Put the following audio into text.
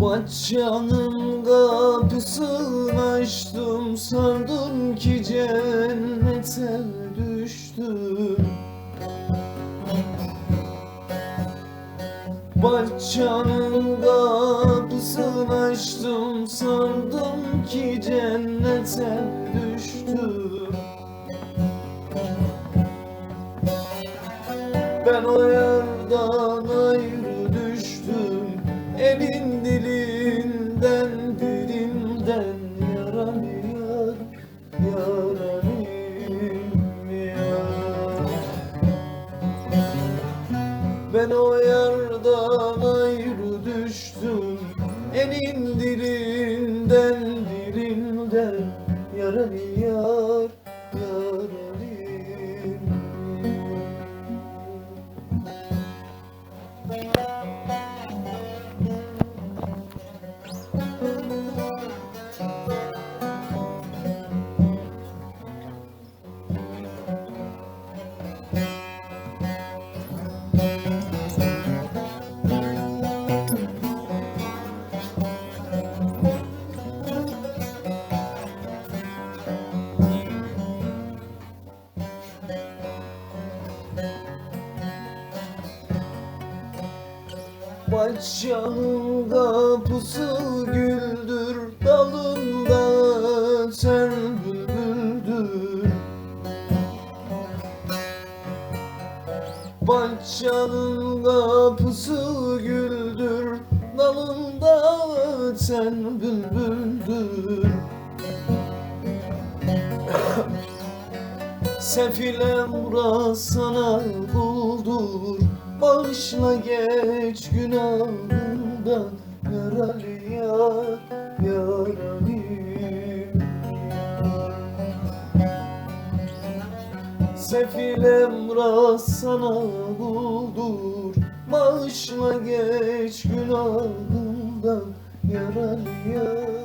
Bahçenin kapısını açtım Sandım ki cennete düştüm. Bahçenin kapısını açtım Sandım ki cennete Ben o yerden ayrı düştüm. Elin dilinden dilinden yaranıyor Yaranıyor Ben o yerden ayrı düştüm. Elin dilinden dilinden yaranıyor Yaranıyor Bahçanın kapısı güldür Dalında sen bülbüldür. Bahçanın kapısı güldür Dalında sen bülbüldür. Sefilem sana buldur Bağışla geç günahından Yaralı yar, yaralı Sefilem sana buldur. Bağışla geç günahından Yaralı yar,